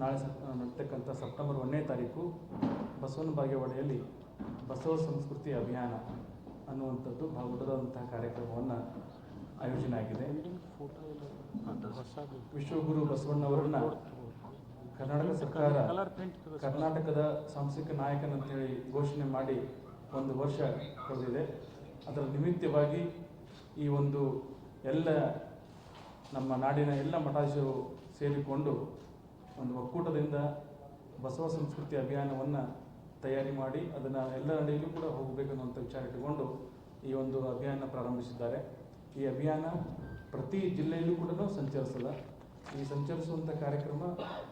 ನಾಳೆ ನಡ್ತಕ್ಕಂಥ ಸೆಪ್ಟೆಂಬರ್ ಒಂದನೇ ತಾರೀಕು ಬಸವನ ಬಾಗೇವಾಡಿಯಲ್ಲಿ ಬಸವ ಸಂಸ್ಕೃತಿ ಅಭಿಯಾನ ಅನ್ನುವಂಥದ್ದು ದೊಡ್ಡದಾದಂತಹ ಕಾರ್ಯಕ್ರಮವನ್ನು ಆಯೋಜನೆ ಆಗಿದೆ. ವಿಶ್ವಗುರು ಬಸವಣ್ಣವರನ್ನ ಕರ್ನಾಟಕ ಸರ್ಕಾರ ಕರ್ನಾಟಕದ ಸಾಂಸ್ಥಿಕ ನಾಯಕನಂತೇಳಿ ಘೋಷಣೆ ಮಾಡಿ ಒಂದು ವರ್ಷ ಕಳೆದಿದೆ. ಅದರ ನಿಮಿತ್ತವಾಗಿ ಈ ಒಂದು ಎಲ್ಲ ನಮ್ಮ ನಾಡಿನ ಎಲ್ಲ ಮಠಾಧೀಶರು ಸೇರಿಕೊಂಡು ಒಂದು ಒಕ್ಕೂಟದಿಂದ ಬಸವ ಸಂಸ್ಕೃತಿ ಅಭಿಯಾನವನ್ನು ತಯಾರಿ ಮಾಡಿ ಅದನ್ನು ಎಲ್ಲ ನಡೆಯಲ್ಲೂ ಕೂಡ ಹೋಗಬೇಕನ್ನುವಂಥ ವಿಚಾರ ಇಟ್ಟುಕೊಂಡು ಈ ಒಂದು ಅಭಿಯಾನ ಪ್ರಾರಂಭಿಸಿದ್ದಾರೆ. ಈ ಅಭಿಯಾನ ಪ್ರತಿ ಜಿಲ್ಲೆಯಲ್ಲೂ ಕೂಡ ಸಂಚರಿಸಲ್ಲ. ಈ ಸಂಚರಿಸುವಂಥ ಕಾರ್ಯಕ್ರಮ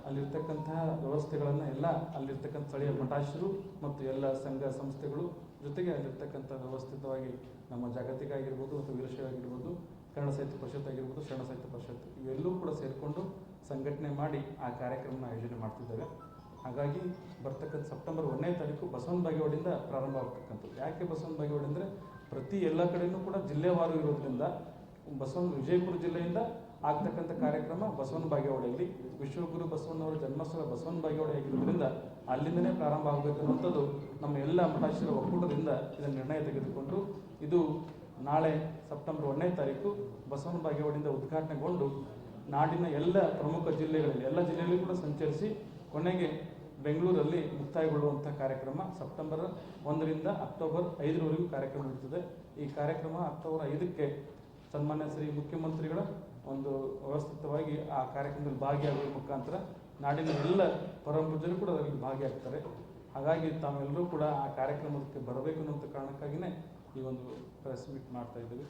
ಅಲ್ಲಿರ್ತಕ್ಕಂತಹ ವ್ಯವಸ್ಥೆಗಳನ್ನು ಎಲ್ಲ ಅಲ್ಲಿರ್ತಕ್ಕಂಥ ಸ್ಥಳೀಯ ಮಠಾಶರು ಮತ್ತು ಎಲ್ಲ ಸಂಘ ಸಂಸ್ಥೆಗಳು ಜೊತೆಗೆ ಅಲ್ಲಿರ್ತಕ್ಕಂಥ ವ್ಯವಸ್ಥಿತವಾಗಿ ನಮ್ಮ ಜಾಗತಿಕ ಆಗಿರ್ಬೋದು ಅಥವಾ ವೀರಶೈವ ಆಗಿರ್ಬೋದು, ಕನ್ನಡ ಸಾಹಿತ್ಯ ಪರಿಷತ್ ಆಗಿರ್ಬೋದು, ಶರಣ ಸಾಹಿತ್ಯ ಪರಿಷತ್ ಇವೆಲ್ಲೂ ಕೂಡ ಸೇರಿಕೊಂಡು ಸಂಘಟನೆ ಮಾಡಿ ಆ ಕಾರ್ಯಕ್ರಮನ ಆಯೋಜನೆ ಮಾಡ್ತಿದ್ದಾರೆ. ಹಾಗಾಗಿ ಬರ್ತಕ್ಕಂಥ ಸೆಪ್ಟೆಂಬರ್ ಒಂದನೇ ತಾರೀಕು ಬಸವನ ಬಾಗೇವಾಡಿಯಿಂದ ಪ್ರಾರಂಭ ಆಗ್ತಕ್ಕಂಥದ್ದು. ಯಾಕೆ ಬಸವನ ಬಾಗೇವಾಡಿ ಅಂದರೆ ಪ್ರತಿ ಎಲ್ಲ ಕಡೆಯೂ ಕೂಡ ಜಿಲ್ಲೆವಾರು ಇರೋದ್ರಿಂದ ಬಸವನ ವಿಜಯಪುರ ಜಿಲ್ಲೆಯಿಂದ ಆಗ್ತಕ್ಕಂಥ ಕಾರ್ಯಕ್ರಮ ಬಸವನ ಬಾಗೇವಾಡಿಯಲ್ಲಿ. ವಿಶ್ವಗುರು ಬಸವಣ್ಣವರ ಜನ್ಮಸ್ಥಳ ಬಸವನ ಬಾಗೇವಾಡಿ ಆಗಿರೋದ್ರಿಂದ ಅಲ್ಲಿಂದನೇ ಪ್ರಾರಂಭ ಆಗಬೇಕನ್ನುವಂಥದ್ದು ನಮ್ಮ ಎಲ್ಲ ಮಠಾಧೀಶರ ಒಕ್ಕೂಟದಿಂದ ಇದನ್ನು ನಿರ್ಣಯ ತೆಗೆದುಕೊಂಡು ಇದು ನಾಳೆ ಸೆಪ್ಟೆಂಬರ್ ಒಂದನೇ ತಾರೀಕು ಬಸವನ ಬಾಗೇವಾಡಿಯಿಂದ ಉದ್ಘಾಟನೆಗೊಂಡು ನಾಡಿನ ಎಲ್ಲ ಪ್ರಮುಖ ಜಿಲ್ಲೆಗಳಲ್ಲಿ, ಎಲ್ಲ ಜಿಲ್ಲೆಯಲ್ಲಿ ಕೂಡ ಸಂಚರಿಸಿ ಕೊನೆಗೆ ಬೆಂಗಳೂರಲ್ಲಿ ಮುಕ್ತಾಯಗೊಳ್ಳುವಂಥ ಕಾರ್ಯಕ್ರಮ ಸೆಪ್ಟೆಂಬರ್ ಒಂದರಿಂದ ಅಕ್ಟೋಬರ್ ಐದರವರೆಗೂ ಕಾರ್ಯಕ್ರಮ ಇರ್ತದೆ ಈ ಕಾರ್ಯಕ್ರಮ ಅಕ್ಟೋಬರ್ ಐದಕ್ಕೆ ಸನ್ಮಾನ್ಯ ಶ್ರೀ ಮುಖ್ಯಮಂತ್ರಿಗಳ ಒಂದು ವ್ಯವಸ್ಥಿತವಾಗಿ ಆ ಕಾರ್ಯಕ್ರಮದಲ್ಲಿ ಭಾಗಿಯಾಗುವ ಮುಖಾಂತರ ನಾಡಿನ ಎಲ್ಲ ಪರಮ ಕೂಡ ಅದರಲ್ಲಿ ಭಾಗಿಯಾಗ್ತಾರೆ. ಹಾಗಾಗಿ ತಾವೆಲ್ಲರೂ ಕೂಡ ಆ ಕಾರ್ಯಕ್ರಮಕ್ಕೆ ಬರಬೇಕು ಅನ್ನೋಂಥ ಕಾರಣಕ್ಕಾಗಿಯೇ ಈ ಒಂದು ಪ್ರೆಸ್ ಮೀಟ್ ಮಾಡ್ತಾ ಇದ್ದೀವಿ.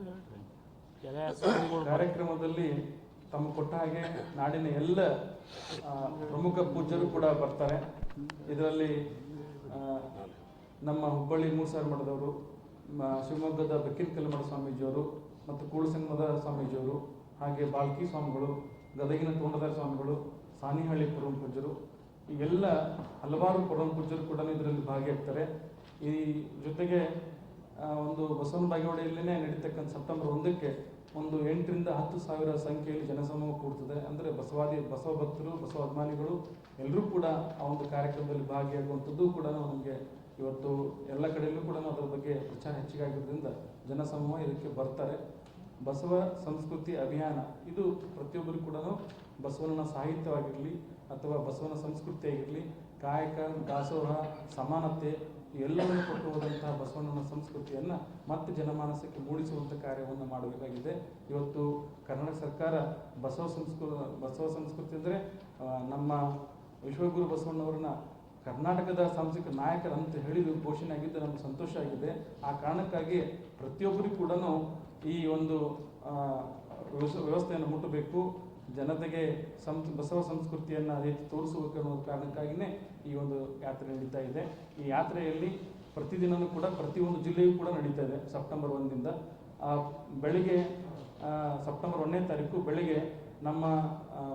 ಕಾರ್ಯಕ್ರಮದಲ್ಲಿ ತಮ್ಮ ಕೊಟ್ಟ ಹಾಗೆ ನಾಡಿನ ಎಲ್ಲ ಪ್ರಮುಖ ಪೂಜ್ಯರು ಕೂಡ ಬರ್ತಾರೆ. ಇದರಲ್ಲಿ ನಮ್ಮ ಹುಬ್ಬಳ್ಳಿ ಮೂಸಾರ್ ಮಠದವರು ಶಿವಮೊಗ್ಗದ ಬಕ್ಕಿನ ಕಲ್ಮಠ ಸ್ವಾಮೀಜಿಯವರು ಮತ್ತು ಕೂಳಸಂಗಮದ ಸ್ವಾಮೀಜಿಯವರು ಹಾಗೆ ಬಾಲ್ಕಿ ಸ್ವಾಮಿಗಳು ಗದಗಿನ ತೋಂಡದ ಸ್ವಾಮಿಗಳು ಸಾನಿಹಳ್ಳಿ ಪರಮ ಪೂಜ್ಯರು ಎಲ್ಲ ಹಲವಾರು ಪರಮ ಪೂಜ್ಯರು ಕೂಡ ಇದರಲ್ಲಿ ಭಾಗಿಯಾಗ್ತಾರೆ. ಈ ಜೊತೆಗೆ ಒಂದು ಬಸವನ ಬಾಗೇವಾಡಿಯಲ್ಲೇ ನಡೀತಕ್ಕಂಥ ಸೆಪ್ಟೆಂಬರ್ ಒಂದಕ್ಕೆ ಒಂದು ಎಂಟರಿಂದ ಹತ್ತು ಸಾವಿರ ಸಂಖ್ಯೆಯಲ್ಲಿ ಜನಸಮೂಹ ಕೂಡ್ತದೆ. ಅಂದರೆ ಬಸವಾದಿ, ಬಸವ ಭಕ್ತರು, ಬಸವ ಅಭಿಮಾನಿಗಳು ಎಲ್ಲರೂ ಕೂಡ ಆ ಒಂದು ಕಾರ್ಯಕ್ರಮದಲ್ಲಿ ಭಾಗಿಯಾಗುವಂಥದ್ದು ಕೂಡ ನಮಗೆ ಇವತ್ತು ಎಲ್ಲ ಕಡೆಯಲ್ಲೂ ಕೂಡ ಅದರ ಬಗ್ಗೆ ಪ್ರಚಾರ ಹೆಚ್ಚಿಗಾಗಿರೋದ್ರಿಂದ ಜನಸಮೂಹ ಇದಕ್ಕೆ ಬರ್ತಾರೆ. ಬಸವ ಸಂಸ್ಕೃತಿ ಅಭಿಯಾನ, ಇದು ಪ್ರತಿಯೊಬ್ಬರು ಕೂಡ ಬಸವನ ಸಾಹಿತ್ಯವಾಗಿರಲಿ ಅಥವಾ ಬಸವನ ಸಂಸ್ಕೃತಿ ಆಗಿರಲಿ ಕಾಯಕ, ದಾಸೋಹ, ಸಮಾನತೆ ಎಲ್ಲವನ್ನು ಕೊಟ್ಟು ಹೋದಂತಹ ಬಸವಣ್ಣನ ಸಂಸ್ಕೃತಿಯನ್ನು ಮತ್ತೆ ಜನಮಾನಸಕ್ಕೆ ಮೂಡಿಸುವಂಥ ಕಾರ್ಯವನ್ನು ಮಾಡಬೇಕಾಗಿದೆ. ಇವತ್ತು ಕರ್ನಾಟಕ ಸರ್ಕಾರ ಬಸವ ಸಂಸ್ಕೃ, ಬಸವ ಸಂಸ್ಕೃತಿ ಅಂದರೆ ನಮ್ಮ ವಿಶ್ವಗುರು ಬಸವಣ್ಣವರನ್ನ ಕರ್ನಾಟಕದ ಸಾಂಸ್ಕೃತಿಕ ನಾಯಕರಂತ ಹೇಳಿ ಘೋಷಣೆ ಆಗಿದ್ದು ನಮ್ಗೆ ಸಂತೋಷ ಆಗಿದೆ. ಆ ಕಾರಣಕ್ಕಾಗಿ ಪ್ರತಿಯೊಬ್ಬರಿಗೂ ಕೂಡ ಈ ಒಂದು ವ್ಯವಸ್ಥೆಯನ್ನು ಮುಟ್ಟಬೇಕು. ಜನತೆಗೆ ಸಂಸ್, ಬಸವ ಸಂಸ್ಕೃತಿಯನ್ನು ಅದೇ ರೀತಿ ತೋರಿಸಬೇಕು ಅನ್ನೋ ಕಾರಣಕ್ಕಾಗಿಯೇ ಈ ಒಂದು ಯಾತ್ರೆ ನಡೀತಾ ಇದೆ. ಈ ಯಾತ್ರೆಯಲ್ಲಿ ಪ್ರತಿದಿನವೂ ಕೂಡ ಪ್ರತಿಯೊಂದು ಜಿಲ್ಲೆಯೂ ಕೂಡ ನಡೀತಾ ಇದೆ ಸೆಪ್ಟೆಂಬರ್ ಒಂದಿಂದ. ಆ, ಬೆಳಿಗ್ಗೆ ಸೆಪ್ಟೆಂಬರ್ ಒಂದನೇ ತಾರೀಕು ಬೆಳಿಗ್ಗೆ ನಮ್ಮ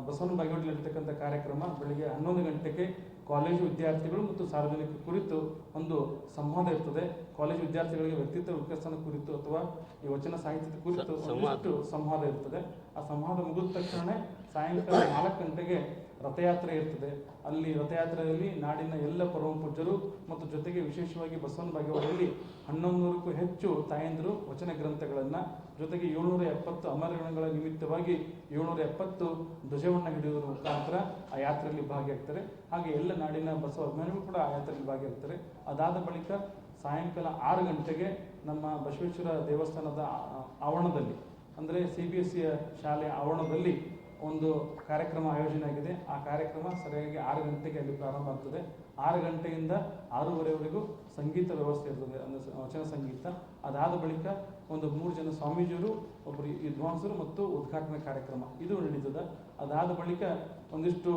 ಬಸವನ ಬಾಗೇವಾಡಿ ನಡೀತಕ್ಕಂಥ ಕಾರ್ಯಕ್ರಮ ಬೆಳಿಗ್ಗೆ ಹನ್ನೊಂದು ಗಂಟೆಗೆ ಕಾಲೇಜು ವಿದ್ಯಾರ್ಥಿಗಳು ಮತ್ತು ಸಾರ್ವಜನಿಕ ಕುರಿತು ಒಂದು ಸಂವಾದ ಇರ್ತದೆ. ಕಾಲೇಜು ವಿದ್ಯಾರ್ಥಿಗಳಿಗೆ ವ್ಯಕ್ತಿತ್ವ ವಿಕಸನ ಕುರಿತು ಅಥವಾ ಈ ವಚನ ಸಾಹಿತ್ಯದ ಕುರಿತು ಒಂದಿಷ್ಟು ಸಂವಾದ. ಇರ್ತದೆ. ಆ ಸಂವಾದ ಮುಗಿದ ತಕ್ಷಣ ಸಾಯಂಕಾಲ ನಾಲ್ಕು ಗಂಟೆಗೆ ರಥಯಾತ್ರೆ ಇರ್ತದೆ. ಅಲ್ಲಿ ರಥಯಾತ್ರೆಯಲ್ಲಿ ನಾಡಿನ ಎಲ್ಲ ಪರಮಪೂಜ್ಯರು ಮತ್ತು ಜೊತೆಗೆ ವಿಶೇಷವಾಗಿ ಬಸವನ ಬಾಗೇವಾಡಿಯಲ್ಲಿ ಹನ್ನೊಂದೂರಕ್ಕೂ ಹೆಚ್ಚು ತಾಯಂದಿರು ವಚನ ಗ್ರಂಥಗಳನ್ನು, ಜೊತೆಗೆ ಏಳ್ನೂರ ಎಪ್ಪತ್ತು ಅಮರಗಣಗಳ ನಿಮಿತ್ತವಾಗಿ ಏಳ್ನೂರ ಎಪ್ಪತ್ತು ಧ್ವಜವನ್ನು ಹಿಡಿಯುವುದರ ಮುಖಾಂತರ ಆ ಯಾತ್ರೆಯಲ್ಲಿ ಭಾಗಿಯಾಗ್ತಾರೆ. ಹಾಗೆ ಎಲ್ಲ ನಾಡಿನ ಬಸವ ಅಭಿಮಾನಿಗಳು ಕೂಡ ಆ ಯಾತ್ರೆಯಲ್ಲಿ ಭಾಗಿಯಾಗ್ತಾರೆ. ಅದಾದ ಬಳಿಕ ಸಾಯಂಕಾಲ ಆರು ಗಂಟೆಗೆ ನಮ್ಮ ಬಸವೇಶ್ವರ ದೇವಸ್ಥಾನದ ಆವರಣದಲ್ಲಿ, ಅಂದರೆ ಸಿ ಬಿ ಎಸ್ ಸಿಯ ಶಾಲೆಯ ಆವರಣದಲ್ಲಿ ಒಂದು ಕಾರ್ಯಕ್ರಮ ಆಯೋಜನೆ ಆಗಿದೆ. ಆ ಕಾರ್ಯಕ್ರಮ ಸರಿಯಾಗಿ ಆರು ಗಂಟೆಗೆ ಅಲ್ಲಿ ಪ್ರಾರಂಭ ಆಗ್ತದೆ. ಆರು ಗಂಟೆಯಿಂದ ಆರೂವರೆವರೆಗೂ ಸಂಗೀತ ವ್ಯವಸ್ಥೆ ಇರ್ತದೆ. ಅಂದರೆ ವಚನ ಸಂಗೀತ. ಅದಾದ ಬಳಿಕ ಒಂದು ಮೂರು ಜನ ಸ್ವಾಮೀಜಿಯರು ಒಬ್ಬರು ವಿದ್ವಾಂಸರು ಮತ್ತು ಉದ್ಘಾಟನಾ ಕಾರ್ಯಕ್ರಮ. ಇದು ನಡೀತದೆ. ಅದಾದ ಬಳಿಕ ಒಂದಿಷ್ಟು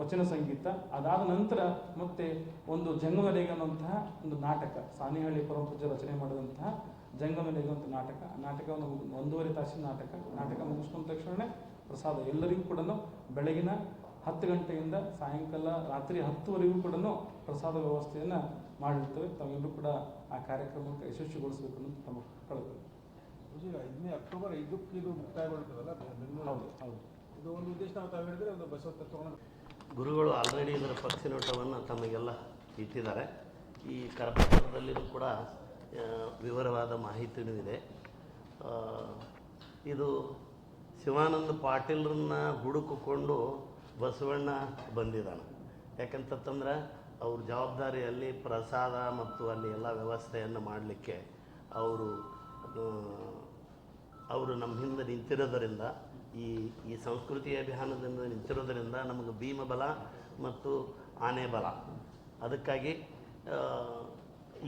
ವಚನ ಸಂಗೀತ. ಅದಾದ ನಂತರ ಮತ್ತೆ ಒಂದು ಜಂಗಮ ಅನ್ನುವಂತಹ ಒಂದು ನಾಟಕ. ಸಾನಿಹಳ್ಳಿ ಪರಮಪೂಜೆ ರಚನೆ ಮಾಡಿದಂತಹ ಜಂಗಮ ಅಂತ ನಾಟಕ. ನಾಟಕವನ್ನು ಒಂದೂವರೆ ತಾಸಿನ ನಾಟಕ. ನಾಟಕ ಮುಗಿಸ್ಕೊಂಡ ತಕ್ಷಣ ಪ್ರಸಾದ ಎಲ್ಲರಿಗೂ ಕೂಡ ಬೆಳಗಿನ ಹತ್ತು ಗಂಟೆಯಿಂದ ಸಾಯಂಕಾಲ ರಾತ್ರಿ ಹತ್ತುವರೆಗೂ ಕೂಡ ಪ್ರಸಾದ ವ್ಯವಸ್ಥೆಯನ್ನು ಮಾಡಿರ್ತೇವೆ. ತಾವೆಲ್ಲರೂ ಕೂಡ ಆ ಕಾರ್ಯಕ್ರಮಕ್ಕೆ ಯಶಸ್ವಿಗೊಳಿಸಬೇಕು ಅಂತ ತಮ್ಮ ಕಳೆದು ಐದನೇ ಅಕ್ಟೋಬರ್ ಐದಕ್ಕೆ ಇದು ಮುಕ್ತಾಯಗೊಳ್ತದಲ್ಲ ಹೌದು ಹೌದು. ಇದು ಒಂದು ಉದ್ದೇಶ ನಾವು ತಾವು ಹೇಳಿದ್ರೆ ಒಂದು ಬಸವ ಗುರುಗಳು ಆಲ್ರೆಡಿ ಇದರ ಪಕ್ಷಿ ನೋಟವನ್ನು ತಮಗೆಲ್ಲ ಇಟ್ಟಿದ್ದಾರೆ. ಈ ಕರಪತ್ರದಲ್ಲಿಯೂ ಕೂಡ ವಿವರವಾದ ಮಾಹಿತಿಯೂ ಇದೆ. ಇದು ಶಿವಾನಂದ ಪಾಟೀಲ್ರನ್ನ ಹುಡುಕಿಕೊಂಡು ಬಸವಣ್ಣ ಬಂದಿದ್ದಾನೆ. ಯಾಕಂತಂದ್ರೆ ಅವ್ರ ಜವಾಬ್ದಾರಿಯಲ್ಲಿ ಪ್ರಸಾದ ಮತ್ತು ಅಲ್ಲಿ ಎಲ್ಲ ವ್ಯವಸ್ಥೆಯನ್ನು ಮಾಡಲಿಕ್ಕೆ ಅವರು ಅವರು ನಮ್ಮ ಹಿಂದೆ ನಿಂತಿರೋದರಿಂದ, ಈ ಈ ಸಂಸ್ಕೃತಿ ಅಭಿಯಾನದಿಂದ ನಿಂತಿರೋದರಿಂದ ನಮಗೆ ಭೀಮ ಬಲ ಮತ್ತು ಆನೆ ಬಲ ಅದಕ್ಕಾಗಿ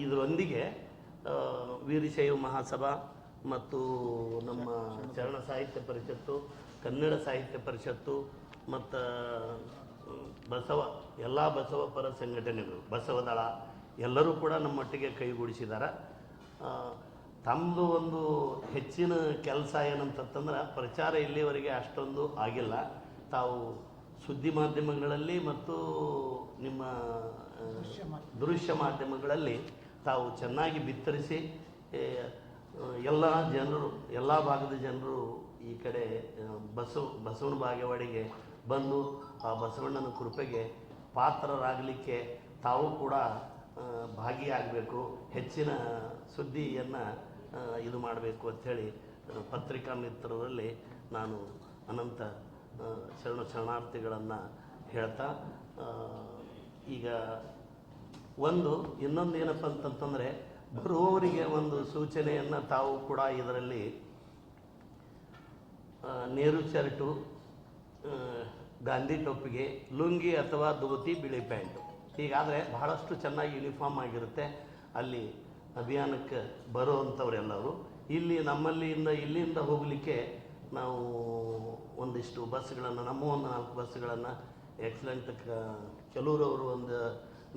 ಇದರೊಂದಿಗೆ ವೀರಶೈವ ಮಹಾಸಭಾ ಮತ್ತು ನಮ್ಮ ಚರಣ ಸಾಹಿತ್ಯ ಪರಿಷತ್ತು ಕನ್ನಡ ಸಾಹಿತ್ಯ ಪರಿಷತ್ತು ಮತ್ತು ಬಸವ ಎಲ್ಲ ಬಸವ ಪರ ಸಂಘಟನೆಗಳು ಬಸವದಳ ಎಲ್ಲರೂ ಕೂಡ ನಮ್ಮೊಟ್ಟಿಗೆ ಕೈಗೂಡಿಸಿದ್ದಾರೆ. ತಮ್ಮದು ಒಂದು ಹೆಚ್ಚಿನ ಕೆಲಸ ಏನಂತಂದ್ರೆ ಪ್ರಚಾರ ಇಲ್ಲಿವರೆಗೆ ಅಷ್ಟೊಂದು ಆಗಿಲ್ಲ. ತಾವು ಸುದ್ದಿ ಮಾಧ್ಯಮಗಳಲ್ಲಿ ಮತ್ತು ನಿಮ್ಮ ದೃಶ್ಯ ಮಾಧ್ಯಮಗಳಲ್ಲಿ ತಾವು ಚೆನ್ನಾಗಿ ಬಿತ್ತರಿಸಿ ಎಲ್ಲ ಜನರು, ಎಲ್ಲ ಭಾಗದ ಜನರು ಈ ಕಡೆ ಬಸವ, ಬಸವನ ಬಾಗೇವಾಡಿಗೆ ಬಂದು ಆ ಬಸವಣ್ಣನ ಕೃಪೆಗೆ ಪಾತ್ರರಾಗಲಿಕ್ಕೆ ತಾವು ಕೂಡ ಭಾಗಿಯಾಗಬೇಕು, ಹೆಚ್ಚಿನ ಸುದ್ದಿಯನ್ನು ಇದು ಮಾಡಬೇಕು ಅಂಥೇಳಿ ಪತ್ರಿಕಾ ಮಿತ್ರರಲ್ಲಿ ನಾನು ಅನಂತ ಶರಣ ಶರಣಾರ್ಥಿಗಳನ್ನು ಹೇಳ್ತಾ ಈಗ ಒಂದು ಇನ್ನೊಂದು ಏನಪ್ಪ ಅಂತಂತಂದರೆ ಬರುವವರಿಗೆ ಒಂದು ಸೂಚನೆಯನ್ನು ತಾವು ಕೂಡ ಇದರಲ್ಲಿ ನೇರು ಶರ್ಟು ಗಾಂಧಿ ಟೊಪ್ಪಿಗೆ ಲುಂಗಿ ಅಥವಾ ಧೋತಿ ಬಿಳಿ ಪ್ಯಾಂಟು. ಹೀಗಾದರೆ ಬಹಳಷ್ಟು ಚೆನ್ನಾಗಿ ಯೂನಿಫಾರ್ಮ್ ಆಗಿರುತ್ತೆ. ಅಲ್ಲಿ ಅಭಿಯಾನಕ್ಕೆ ಬರುವಂಥವರೆಲ್ಲರೂ. ಇಲ್ಲಿ ನಮ್ಮಲ್ಲಿಂದ, ಇಲ್ಲಿಂದ ಹೋಗಲಿಕ್ಕೆ ನಾವು ಒಂದಿಷ್ಟು ಬಸ್ಗಳನ್ನು, ನಮ್ಮ ಒಂದು ನಾಲ್ಕು ಬಸ್ಗಳನ್ನು, ಎಕ್ಸಲೆಂಟ್ ಕೆಲವರವರು ಒಂದು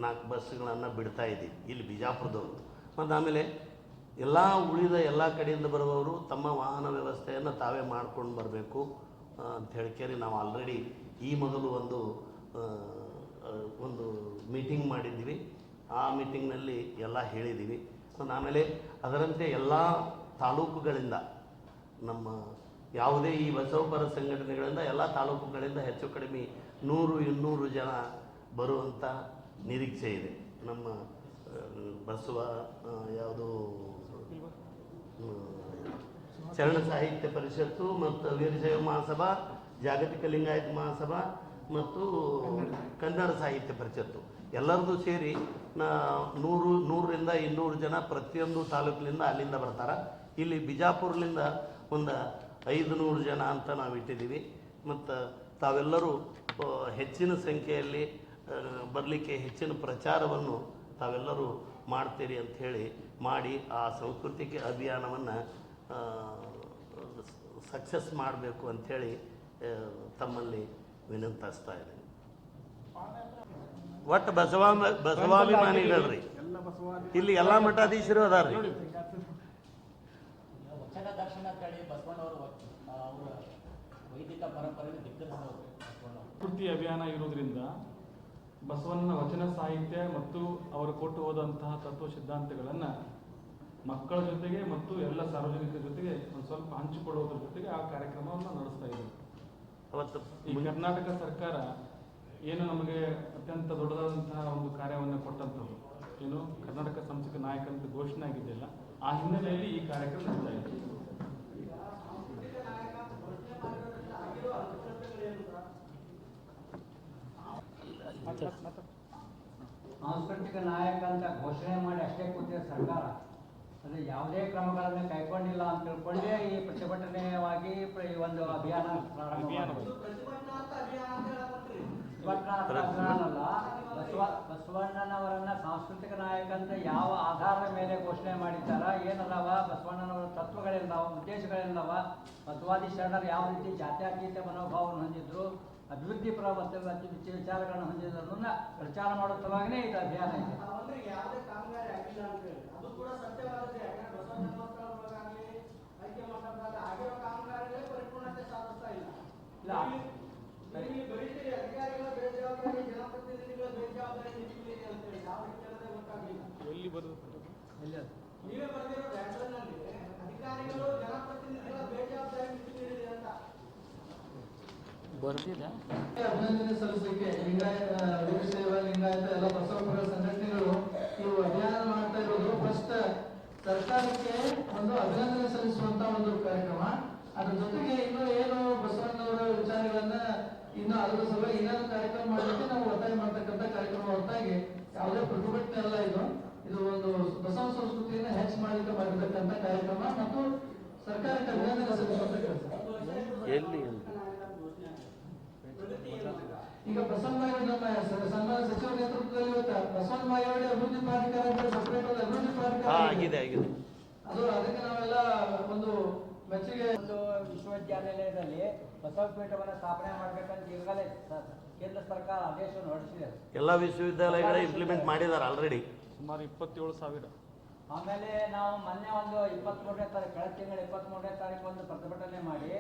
ನಾಲ್ಕು ಬಸ್ಗಳನ್ನು ಬಿಡ್ತಾ ಇದ್ದೀವಿ. ಇಲ್ಲಿ ಬಿಜಾಪುರದವರು. ಮತ್ತು ಆಮೇಲೆ ಎಲ್ಲ ಉಳಿದ ಎಲ್ಲ ಕಡೆಯಿಂದ ಬರುವವರು ತಮ್ಮ ವಾಹನ ವ್ಯವಸ್ಥೆಯನ್ನು ತಾವೇ ಮಾಡ್ಕೊಂಡು ಬರಬೇಕು ಅಂತ ಹೇಳ್ಕೇರಿ ನಾವು ಆಲ್ರೆಡಿ ಈ ಮೊದಲು ಒಂದು ಒಂದು ಮೀಟಿಂಗ್ ಮಾಡಿದ್ದೀವಿ. ಆ ಮೀಟಿಂಗ್ನಲ್ಲಿ ಎಲ್ಲ ಹೇಳಿದ್ದೀವಿ. ಮತ್ತು ಆಮೇಲೆ ಅದರಂತೆ ಎಲ್ಲ ತಾಲೂಕುಗಳಿಂದ, ನಮ್ಮ ಯಾವುದೇ ಈ ಬಸವಪರ ಸಂಘಟನೆಗಳಿಂದ ಎಲ್ಲ ತಾಲೂಕುಗಳಿಂದ ಹೆಚ್ಚು ಕಡಿಮೆ ನೂರು, ಇನ್ನೂರು ಜನ ಬರುವಂಥ ನಿರೀಕ್ಷೆ ಇದೆ. ನಮ್ಮ ಬಸವ ಯಾವುದು ಶರಣ ಸಾಹಿತ್ಯ ಪರಿಷತ್ತು ಮತ್ತು ವೀರಶೈವ ಮಹಾಸಭಾ, ಜಾಗತಿಕ ಲಿಂಗಾಯತ ಮಹಾಸಭಾ ಮತ್ತು ಕನ್ನಡ ಸಾಹಿತ್ಯ ಪರಿಷತ್ತು. ಎಲ್ಲರದ್ದು ಸೇರಿ ನೂರು, ನೂರರಿಂದ ಇನ್ನೂರು ಜನ ಪ್ರತಿಯೊಂದು ತಾಲೂಕಿನಿಂದ ಅಲ್ಲಿಂದ ಬರ್ತಾರೆ. ಇಲ್ಲಿ ಬಿಜಾಪುರ್ಲಿಂದ ಒಂದು ಐದು ನೂರು ಜನ ಅಂತ ನಾವು ಇಟ್ಟಿದ್ದೀವಿ. ಮತ್ತು ತಾವೆಲ್ಲರೂ ಹೆಚ್ಚಿನ ಸಂಖ್ಯೆಯಲ್ಲಿ ಬರಲಿಕ್ಕೆ ಹೆಚ್ಚಿನ ಪ್ರಚಾರವನ್ನು ತಾವೆಲ್ಲರೂ ಮಾಡ್ತೀರಿ ಅಂತ ಹೇಳಿ ಮಾಡಿ ಆ ಸಾಂಸ್ಕೃತಿಕ ಅಭಿಯಾನವನ್ನು ಸಕ್ಸಸ್ ಮಾಡಬೇಕು ಅಂಥೇಳಿ ತಮ್ಮಲ್ಲಿ ವಿನಂತಿಸ್ತಾ ಇದ್ದೀನಿ. ಒಟ್ಟು ಬಸವಾಮ ಬಸವಾಭಿಮಾನಿಗಳ್ರಿ ಇಲ್ಲಿ ಎಲ್ಲ ಮಠಾಧೀಶರು ಅದಾರ್ರಿ. ವಚನ ದರ್ಶನ ಬಸವಣ್ಣವರು ಅವರ ವೈದಿಕ ಅಭಿಯಾನ ಇರೋದ್ರಿಂದ ಬಸವಣ್ಣನ ವಚನ ಸಾಹಿತ್ಯ ಮತ್ತು ಅವರು ಕೊಟ್ಟು ಹೋದಂತಹ ತತ್ವ ಸಿದ್ಧಾಂತಗಳನ್ನು ಮಕ್ಕಳ ಜೊತೆಗೆ ಮತ್ತು ಎಲ್ಲ ಸಾರ್ವಜನಿಕರ ಜೊತೆಗೆ ಒಂದು ಸ್ವಲ್ಪ ಹಂಚಿಕೊಳ್ಳೋದ್ರ ಜೊತೆಗೆ ಆ ಕಾರ್ಯಕ್ರಮವನ್ನು ನಡೆಸ್ತಾ ಇದ್ದಾರೆ ಅವತ್ತು ಈ ಕರ್ನಾಟಕ ಸರ್ಕಾರ ಏನು ನಮಗೆ ಅತ್ಯಂತ ದೊಡ್ಡದಾದಂತಹ ಒಂದು ಕಾರ್ಯವನ್ನು ಕೊಟ್ಟಂಥದ್ದು? ಏನು ಕರ್ನಾಟಕ ಸಂಸ್ಕೃತಿ ನಾಯಕ ಅಂತ ಘೋಷಣೆ ಆಗಿದೆಯಲ್ಲ ಆ ಹಿನ್ನೆಲೆಯಲ್ಲಿ ಈ ಕಾರ್ಯಕ್ರಮ ನಡೀತಾ ಇದೆ ಸಾಂಸ್ಕೃತಿಕ ನಾಯಕ ಅಂತ ಘೋಷಣೆ ಮಾಡಿ ಅಷ್ಟೇ ಕೂತಿದೆ ಸರ್ಕಾರ. ಅದು ಯಾವುದೇ ಕ್ರಮಗಳನ್ನು ಕೈಗೊಂಡಿಲ್ಲ ಅಂತ ತಿಳ್ಕೊಂಡೇ ಈ ಪ್ರತಿಭಟನೆಯವಾಗಿ ಈ ಒಂದು ಅಭಿಯಾನ ಪ್ರಾರಂಭ ಅಭಿಯಾನಲ್ಲ ಬಸವ ಬಸವಣ್ಣನವರನ್ನ ಸಾಂಸ್ಕೃತಿಕ ನಾಯಕ ಅಂತ ಯಾವ ಆಧಾರದ ಮೇಲೆ ಘೋಷಣೆ ಮಾಡಿದ್ದಾರ? ಏನದಾವ? ಬಸವಣ್ಣನವರ ತತ್ವಗಳೆಲ್ಲವ ಉದ್ದೇಶಗಳೆಲ್ಲವ ಬಸವಾದಿ ಶರಣರು ಯಾವ ರೀತಿ ಜಾತ್ಯಾತೀತ ಮನೋಭಾವವನ್ನು ಹೊಂದಿದ್ರು? ಅಭಿವೃದ್ಧಿ ಪರ ಮತ್ತು ಮತ್ತು ವಿಚ- ವಿಚಾರಗಳನ್ನು ಹೊಂದಿದ್ದನ್ನ ಪ್ರಚಾರ ಮಾಡೋ ಸಲುವಾಗಿನೇ ಇದು ಅಭಿಯಾನ ಇದೆ ಅವರಿಗೆ ಯಾವುದೇ ಕಾಮಗಾರಿ ಆಗಿಲ್ಲ ಅಂತ ಹೇಳಿ ಅದು ಕೂಡ ಸತ್ಯವಾದದ್ದೇ ಯಾಕಂದ್ರೆ ಬಸವ ಜನ್ಮಸ್ಥಳದೊಳಗಾಗ್ಲಿ ಐಕ್ಯ ಮಠದಲ್ಲಿ ಆಗಿರೋ ಕಾಮಗಾರಿಗಳೇ ಪರಿಪೂರ್ಣತೆ ಸಾಧಿಸ್ತಾ ಇಲ್ಲ ಇಲ್ಲ. ಇಲ್ಲಿ- ಇಲ್ಲಿ ಬರೀತೀರಿ ಅಧಿಕಾರಿಗಳ ಬೇಜವಾಬ್ದಾರಿ ಜನಪ್ರತಿನಿಧಿಗಳ ಬೇಜವಾಬ್ದಾರಿ ನಿಂತಿದೆ ಅಂತ ಹೇಳಿ ಯಾವ ರೀತಿ ಅನ್ನೋದೇ ಗೊತ್ತಾಗ್ಲಿಲ್ಲ ಎಲ್ಲಿ ಬರುತ್ತೆ ಎಲ್ಲಿ ಅದು? ನೀವೇ ಬರೆದಿರೋ ಲ್ಯಾಂಡರ್ನಲ್ಲಿ ಅಧಿಕಾರಿಗಳು ಜನಪ್ರತಿನಿಧಿಗಳು ಅಭಿನಂದನೆ ಸಲ್ಲಿಸಲಿಕ್ಕೆ ಲಿಂಗಾಯತ ಲಿಂಗಾಯತ ಎಲ್ಲ ಬಸವಪುರ ಸಂಘಟನೆಗಳು ಇವು ಅಭಿಯಾನ ಮಾಡ್ತಾ ಇರೋದು. ಫಸ್ಟ್ ಸರ್ಕಾರಕ್ಕೆ ಒಂದು ಅಭಿನಂದನೆ ಸಲ್ಲಿಸುವಂತ ಒಂದು ಕಾರ್ಯಕ್ರಮ. ಅದ್ರ ಜೊತೆಗೆ ಇನ್ನು ಏನು ಬಸವಣ್ಣವರ ವಿಚಾರಗಳನ್ನ ಇನ್ನು ಅದ್ರ ಸಲುವಾಗಿ ಇನ್ನೊಂದು ಕಾರ್ಯಕ್ರಮ ಮಾಡಲಿಕ್ಕೆ ನಾವು ಒತ್ತಾಯ ಮಾಡ್ತಕ್ಕಂಥ ಕಾರ್ಯಕ್ರಮ ಹೊರತಾಗಿ ಯಾವುದೇ ಪ್ರತಿಭಟನೆ ಅಲ್ಲ ಇದು. ಇದು ಒಂದು ಬಸವ ಸಂಸ್ಕೃತಿಯನ್ನ ಹೆಚ್ಚು ಮಾಡಲಿಕ್ಕೆ ಮಾಡಿರ್ತಕ್ಕಂಥ ಕಾರ್ಯಕ್ರಮ. ಮತ್ತು ಸರ್ಕಾರಕ್ಕೆ ಅಭಿನಂದನೆ ಸಲ್ಲಿಸುವಂತ ಕೆಲಸ. ಎಲ್ಲಿ? ಈಗ ಬಸವನ ನಮ್ಮ ಸನ್ಮಾನ ಸಚಿವರ ನೇತೃತ್ವದಲ್ಲಿ ಇವತ್ತು ಬಸವನ ಮಾಯಾವಳಿ ಅಭಿವೃದ್ಧಿ ಪ್ರಾಧಿಕಾರ ಅಂತ ಸಪರೇಟ್ ಒಂದು ಅಭಿವೃದ್ಧಿ ಪ್ರಾಧಿಕಾರ ಆಗಿದೆ ಆಗಿದೆ. ಅದು ಅದಕ್ಕೆ ನಾವೆಲ್ಲ ಒಂದು ಮೆಚ್ಚುಗೆ ಒಂದು ವಿಶ್ವವಿದ್ಯಾನಿಲಯದಲ್ಲಿ ಬಸವಪೀಠವನ್ನು ಸ್ಥಾಪನೆ ಮಾಡಬೇಕಂತ ಈಗಾಗಲೇ ಕೇಂದ್ರ ಸರ್ಕಾರ ಆದೇಶವನ್ನು ಹೊರಡಿಸಿದೆ. ಎಲ್ಲ ವಿಶ್ವವಿದ್ಯಾಲಯಗಳೇ ಇಂಪ್ಲಿಮೆಂಟ್ ಮಾಡಿದ್ದಾರೆ ಆಲ್ರೆಡಿ ಸುಮಾರು ಇಪ್ಪತ್ತೇಳು ಸಾವಿರ. ಆಮೇಲೆ ನಾವು ಮೊನ್ನೆ ಒಂದು ಇಪ್ಪತ್ಮೂರನೇ ತಾರೀಕು ಕಳೆದ ತಿಂಗಳ ಇಪ್ಪತ್ಮೂರನೇ ತಾರೀಕು ಒಂದು ಪ್ರತಿಭಟನೆ ಮಾಡಿ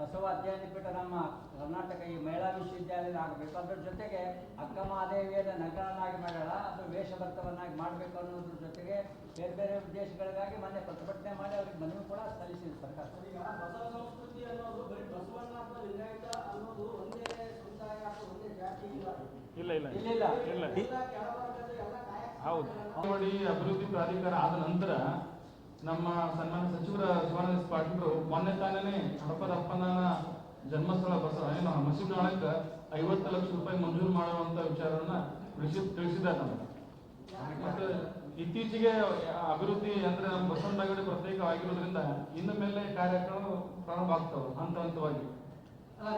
ಬಸವ ಅಧ್ಯಯನ ಪೀಠ ನಮ್ಮ ಕರ್ನಾಟಕ ಈ ಮಹಿಳಾ ವಿಶ್ವವಿದ್ಯಾಲಯ ಆಗಬೇಕು ಅದ್ರ ಜೊತೆಗೆ ಅಕ್ಕ ಮಹಾದೇವಿಯನ್ನು ನಗರನಾಗಿ ಮಾಡೋಣ ಅದು ವೇಷಭರ್ತವನ್ನಾಗಿ ಮಾಡಬೇಕು ಅನ್ನೋದ್ರ ಜೊತೆಗೆ ಬೇರೆ ಬೇರೆ ಉದ್ದೇಶಗಳಿಗಾಗಿ ಮೊನ್ನೆ ಪ್ರತಿಭಟನೆ ಮಾಡಿ ಅವ್ರಿಗೆ ಮನವಿ ಕೂಡ ಸಲ್ಲಿಸಿದೆ ಸರ್ಕಾರ. ಬಸವ ಸಂಸ್ಕೃತಿ ಅನ್ನೋದು ಬರೀ ಬಸವಣ್ಣ ಅಥವಾ ಲಿಂಗಾಯತ ಅನ್ನೋದು ಒಂದೇ ಸಮುದಾಯ ಅಥವಾ ಒಂದೇ ಜಾತಿ ಇಲ್ಲ? ಇಲ್ಲ ಇಲ್ಲ. ಇಲ್ಲ ಹೌದು. ನೋಡಿ ಅಭಿವೃದ್ಧಿ ಪ್ರಾಧಿಕಾರ ಆದ ನಂತರ ನಮ್ಮ ಸನ್ಮಾನ ಸಚಿವರ ಶಿವಾನಂದ ಪಾಟೀಲರು ಮೊನ್ನೆ ತಾನೇ ಹಡಪದ ಅಪ್ಪನ ಜನ್ಮಸ್ಥಳ ಬಸವ ಏನು ಮಸೀಬ್ನಾಳಕ್ಕೆ ಐವತ್ತು ಲಕ್ಷ ರೂಪಾಯಿ ಮಂಜೂರು ಮಾಡುವಂತ ವಿಚಾರವನ್ನ ತಿಳಿಸಿ ತಿಳಿಸಿದ್ದಾರೆ ನಮಗೆ. ಮತ್ತೆ ಇತ್ತೀಚೆಗೆ ಅಭಿವೃದ್ಧಿ ಅಂದ್ರೆ ನಮ್ಮ ಬಸವನಗಡೆ ಪ್ರತ್ಯೇಕವಾಗಿರೋದ್ರಿಂದ ಇನ್ನು ಮೇಲೆ ಕಾರ್ಯಕ್ರಮ ಪ್ರಾರಂಭ ಆಗ್ತವೆ ಹಂತ ಹಂತವಾಗಿ.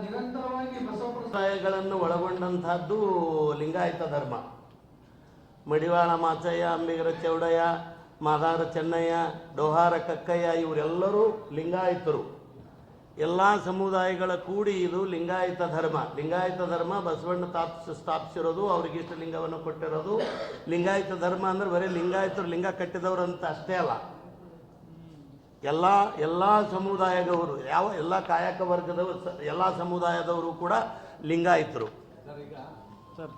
ನಿರಂತರವಾಗಿ ಬಸವಪುರ ಸಮುದಾಯಗಳನ್ನು ಒಳಗೊಂಡಂತಹದ್ದು ಲಿಂಗಾಯತ ಧರ್ಮ. ಮಡಿವಾಳ ಮಾಚಯ್ಯ ಅಂಬಿಗರ ಚೌಡಯ್ಯ ಮಾದಾರ ಚೆನ್ನಯ್ಯ ಡೋಹಾರ ಕಕ್ಕಯ್ಯ ಇವರೆಲ್ಲರೂ ಲಿಂಗಾಯತರು. ಎಲ್ಲ ಸಮುದಾಯಗಳ ಕೂಡಿ ಇದು ಲಿಂಗಾಯತ ಧರ್ಮ. ಲಿಂಗಾಯತ ಧರ್ಮ ಬಸವಣ್ಣ ತಾಪ್ಸ ಸ್ಥಾಪಿಸಿರೋದು ಅವ್ರಿಗೆ ಇಷ್ಟು ಲಿಂಗವನ್ನು ಕೊಟ್ಟಿರೋದು. ಲಿಂಗಾಯತ ಧರ್ಮ ಅಂದ್ರೆ ಬರೀ ಲಿಂಗಾಯತರು ಲಿಂಗ ಕಟ್ಟಿದವರು ಅಂತ ಅಷ್ಟೇ ಅಲ್ಲ. ಎಲ್ಲ ಎಲ್ಲ ಸಮುದಾಯದವರು ಯಾವ ಎಲ್ಲ ಕಾಯಕ ವರ್ಗದವರು ಎಲ್ಲ ಸಮುದಾಯದವರು ಕೂಡ ಲಿಂಗಾಯತರು. ಸರ್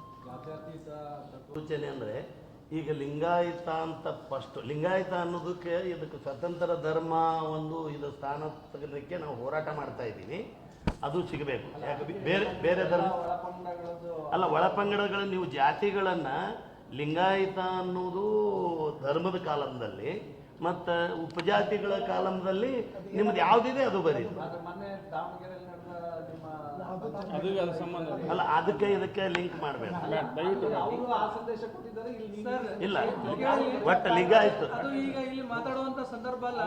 ಸೂಚನೆ ಅಂದರೆ ಈಗ ಲಿಂಗಾಯತ ಅಂತ ಫಸ್ಟ್ ಲಿಂಗಾಯತ ಅನ್ನೋದಕ್ಕೆ ಇದಕ್ಕೆ ಸ್ವತಂತ್ರ ಧರ್ಮ ಒಂದು ಇದು ಸ್ಥಾನ ತೆಗೆದಕ್ಕೆ ನಾವು ಹೋರಾಟ ಮಾಡ್ತಾ ಇದ್ದೀವಿ. ಅದು ಸಿಗಬೇಕು. ಯಾಕೆ ಬೇರೆ ಬೇರೆ ಧರ್ಮ ಅಲ್ಲ ಒಳಪಂಗಡಗಳ ನೀವು ಜಾತಿಗಳನ್ನು ಲಿಂಗಾಯತ ಅನ್ನೋದು ಧರ್ಮದ ಕಾಲಂದಲ್ಲಿ ಮತ್ತು ಉಪಜಾತಿಗಳ ಕಾಲಂದಲ್ಲಿ ನಿಮ್ದು ಯಾವುದಿದೆ ಅದು ಬರೀ? ಅಲ್ಲ ಅದಕ್ಕೆ ಇದಕ್ಕೆ ಲಿಂಕ್ ಮಾಡಬೇಕು. ದಯವಿಟ್ಟು ಅವರು ಆ ಸಂದೇಶ ಕೊಟ್ಟಿದ್ದಾರೆ ಇಲ್ಲಿ ಒಟ್ಟು ಲಿಂಗ ಅದು ಈಗ ಇಲ್ಲಿ ಮಾತಾಡುವಂತ ಸಂದರ್ಭ ಅಲ್ಲ.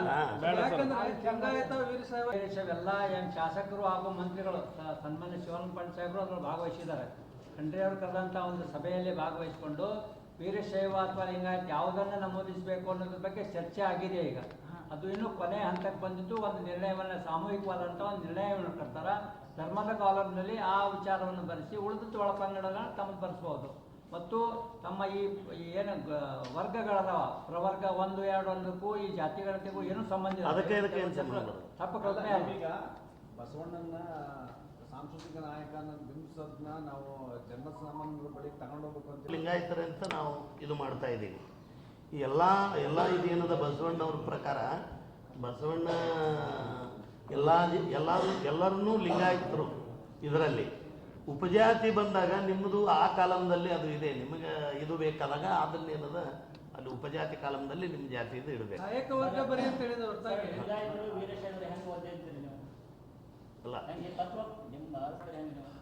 ಯಾಕಂದ್ರೆ ಲಿಂಗಾಯತ ವೀರಶೈವ ಎಲ್ಲ ಏನ್ ಶಾಸಕರು ಹಾಗೂ ಮಂತ್ರಿಗಳು ಸನ್ಮಾನ್ಯ ಶಿವಾನಂದ ಪಾಂಡ್ ಸಾಹೇಬರು ಅದ್ರಲ್ಲಿ ಭಾಗವಹಿಸಿದ್ದಾರೆ. ಖಂಡ್ರೆ ಅವರು ಕರೆದಂತ ಒಂದು ಸಭೆಯಲ್ಲಿ ಭಾಗವಹಿಸಿಕೊಂಡು ವೀರಶೈವ ಅಥವಾ ಲಿಂಗಾಯತ ಯಾವುದನ್ನ ನಮೂದಿಸಬೇಕು ಅನ್ನೋದ್ರ ಬಗ್ಗೆ ಚರ್ಚೆ ಆಗಿದೆ ಈಗ. ಅದು ಇನ್ನು ಕೊನೆ ಹಂತಕ್ಕೆ ಬಂದಿದ್ದು ಒಂದು ನಿರ್ಣಯವನ್ನ ಸಾಮೂಹಿಕವಾದಂತ ಒಂದು ನಿರ್ಣಯವನ್ನು ಕರ್ತಾರ ಧರ್ಮದ ಕಾಲಮ್ನಲ್ಲಿ ಆ ವಿಚಾರವನ್ನು ಬರೆಸಿ ಉಳಿದ ಉಳಿದದ್ದು ಒಳಪಂಗಡಗಳನ್ನ ತಮ್ಮದು ಬರೆಸ್ಬೋದು ಮತ್ತು ತಮ್ಮ ಈ ಏನು ವರ್ಗಗಳದವ ಪ್ರವರ್ಗ ಒಂದು ಎರಡು ಒಂದಕ್ಕೂ ಈ ಜಾತಿಗಣತಿಗೂ ಏನು ಸಂಬಂಧ ಇಲ್ಲ. ಅದಕ್ಕೆ ಇದಕ್ಕೆ ಏನು ಸಂಬಂಧ? ತಪ್ಪು ಕಲ್ಪನೆ. ಈಗ ಬಸವಣ್ಣನ ಸಾಂಸ್ಕೃತಿಕ ನಾಯಕನ ಬಿಂಬಿಸೋದನ್ನ ನಾವು ಜನಸಾಮಾನ್ಯರ ಬಳಿ ತಗೊಂಡೋಗ್ಬೇಕು ಅಂತ ಲಿಂಗಾಯತರೆ ಅಂತ ನಾವು ಇದು ಮಾಡ್ತಾ ಇದ್ದೀವಿ ಈ ಎಲ್ಲ ಎಲ್ಲ ಇದೇನದ ಬಸವಣ್ಣವ್ರ ಪ್ರಕಾರ ಬಸವಣ್ಣ ಎಲ್ಲ ಎಲ್ಲರೂ ಎಲ್ಲರನ್ನೂ ಲಿಂಗಾಯಿತರು ಇದರಲ್ಲಿ. ಉಪಜಾತಿ ಬಂದಾಗ ನಿಮ್ಮದು ಆ ಕಾಲಂದಲ್ಲಿ ಅದು ಇದೆ. ನಿಮಗೆ ಇದು ಬೇಕಾದಾಗ ಅದನ್ನೇನದ ಅಲ್ಲಿ ಉಪಜಾತಿ ಕಾಲಂದಲ್ಲಿ ನಿಮ್ಮ ಇಡಬೇಕು. ಹೆಂಗೆ ಓದಿ ಅಂತೀರಿ ಅಲ್ಲ.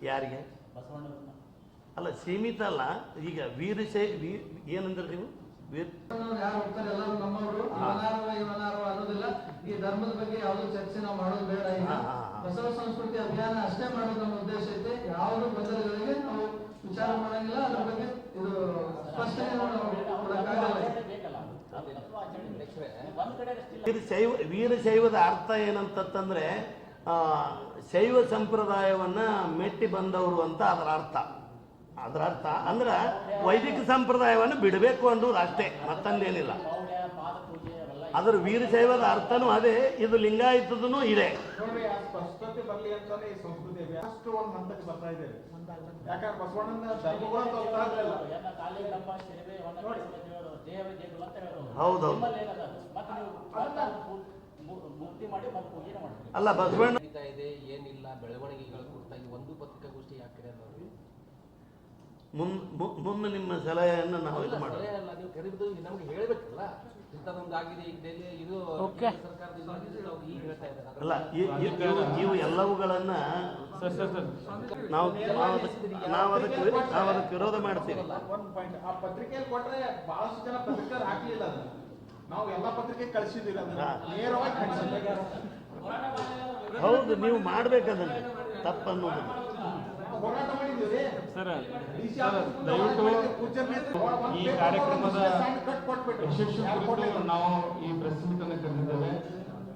ಯಾರಿಗೆ? ಅಲ್ಲ ಸೀಮಿತ ಅಲ್ಲ. ಈಗ ವೀರಶೈ ವೀ ಏನಂದ್ರೆ ನೀವು? ಯಾರು ಹೋಗ್ತಾರೆ? ಎಲ್ಲರೂ ನಮ್ಮವರು. ಇವನಾರವ ಇವನಾರವ ಅನ್ನೋದಿಲ್ಲ. ಈ ಧರ್ಮದ ಬಗ್ಗೆ ಯಾವ್ದು ಚರ್ಚೆ ನಾವು ಮಾಡೋದು ಬೇಡ ಈಗ. ಹಾ. ಬಸವ ಸಂಸ್ಕೃತಿ ಅಭಿಯಾನ ಅಷ್ಟೇ ಮಾಡೋದು ನಮ್ಮ ಉದ್ದೇಶ ಐತೆ. ಯಾವುದು ಬಂದಗಳಿಗೆ ನಾವು ವಿಚಾರ ಮಾಡಂಗಿಲ್ಲ. ಅದ್ರ ಬಗ್ಗೆ ಇದು ಸ್ಪಷ್ಟನೆ ವೀರಶೈವ ವೀರಶೈವದ ಅರ್ಥ ಏನಂತಂದ್ರೆ ಶೈವ ಸಂಪ್ರದಾಯವನ್ನ ಮೆಟ್ಟಿ ಬಂದವರು ಅಂತ ಅದರ ಅರ್ಥ. ಅದರ ಅರ್ಥ ಅಂದ್ರೆ ವೈದಿಕ ಸಂಪ್ರದಾಯವನ್ನು ಬಿಡಬೇಕು ಅನ್ನೋದು ಅಷ್ಟೇ ಮತ್ತೊಂದೇನಿಲ್ಲ. ಅದ್ರ ವೀರಶೈವದ ಅರ್ಥನೂ ಅದೇ ಇದು ಲಿಂಗಾಯತದೂ ಇದೆ. ಹೌದೌದು. ಅಲ್ಲ ಬಸವಣ್ಣ ಏನಿಲ್ಲ ಬೆಳವಣಿಗೆಗಳು ಒಂದು ಪತ್ರಿಕಾಗೋಷ್ಠಿ ಯಾಕೆ? ಮುನ್ ಮುನ್ನ ಮುಂದೆ ನಿಮ್ಮ ಸಲಹೆಯನ್ನು ನಾವು ಇದು ಅಲ್ಲ, ಮಾಡೋಣ ಅಲ್ಲ ನೀವು ಕರೆದು ನಮ್ಗೆ ಹೇಳ್ಬೇಕಲ್ಲ? ಇಂಥದ್ದೊಂದು ಆಗಿದೆ ಡೆಲ್ಲಿ ಇದು ಕೇಂದ್ರ ಸರ್ಕಾರದಿಂದ ಆಗಿದೆ, ನಾವು ಈಗ ಹೇಳ್ತಾ ಇದ್ದಾರೆ. ಅದ್ರ ಅಲ್ಲ ಇವು ಇವು ಎಲ್ಲವುಗಳನ್ನ ಸರ್ ಸರ್ ಸರ್. ನಾವು ನಾವು ಅದಕ್ಕೆ ನಾವು ಅದಕ್ಕೆ ನಾವು ಅದಕ್ಕೆ ವಿರೋಧ ಮಾಡ್ತೀವಿ. ಒಂದು ಪಾಯಿಂಟ್ ಆ ಪತ್ರಿಕೆಯಲ್ಲಿ ಕೊಟ್ರೆ ಬಹಳಷ್ಟು ಜನ ಪತ್ರಿಕೆ ಹಾಕ್ಲಿಲ್ಲ ಅದನ್ನ. ನಾವು ಎಲ್ಲಾ ಪತ್ರಿಕೆ ಅದನ್ನ. ಹಾ. ನೇರವಾಗಿ ಕಳಿಸಿದ್ದೀವಿ. ಹೌದು ನೀವು ಮಾಡ್ಬೇಕದನ್ನ ತಪ್ಪನ್ನೋದನ್ನ ಸರ್ ದಯವಿಟ್ಟು ಈ ಕಾರ್ಯಕ್ರಮದ. ಯಶಸ್ವಿ ಕುರಿತು ನಾವು ಈ ಪ್ರೆಸ್ ಮೀಟ್ ಅನ್ನು ಕರೆದಿದ್ದೇವೆ.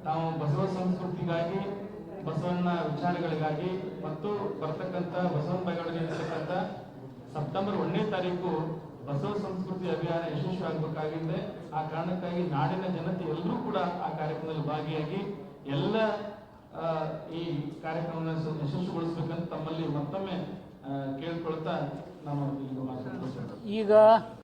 ನಾವು ಬಸವ ಸಂಸ್ಕೃತಿಗಾಗಿ ಬಸವಣ್ಣ ವಿಚಾರಗಳಿಗಾಗಿ ಮತ್ತು ಬರ್ತಕ್ಕಂಥ ಬಸವನ ಬೈಗಳಿಗೆ ಇರ್ತಕ್ಕಂಥ ಸೆಪ್ಟೆಂಬರ್ ಒಂದನೇ ತಾರೀಕು ಬಸವ ಸಂಸ್ಕೃತಿ ಅಭಿಯಾನ ಯಶಸ್ವಿ ಆಗಬೇಕಾಗಿದೆ ಆ ಕಾರಣಕ್ಕಾಗಿ ನಾಡಿನ ಜನತೆ ಎಲ್ಲರೂ ಕೂಡ ಆ ಕಾರ್ಯಕ್ರಮದಲ್ಲಿ ಭಾಗಿಯಾಗಿ ಎಲ್ಲ ಈ ಕಾರ್ಯಕ್ರಮವನ್ನು ಯಶಸ್ವಿಗೊಳಿಸಬೇಕಂತ ತಮ್ಮಲ್ಲಿ ಮತ್ತೊಮ್ಮೆ ಕೇಳಿಕೊಳ್ತಾ ನಾನು ಈಗ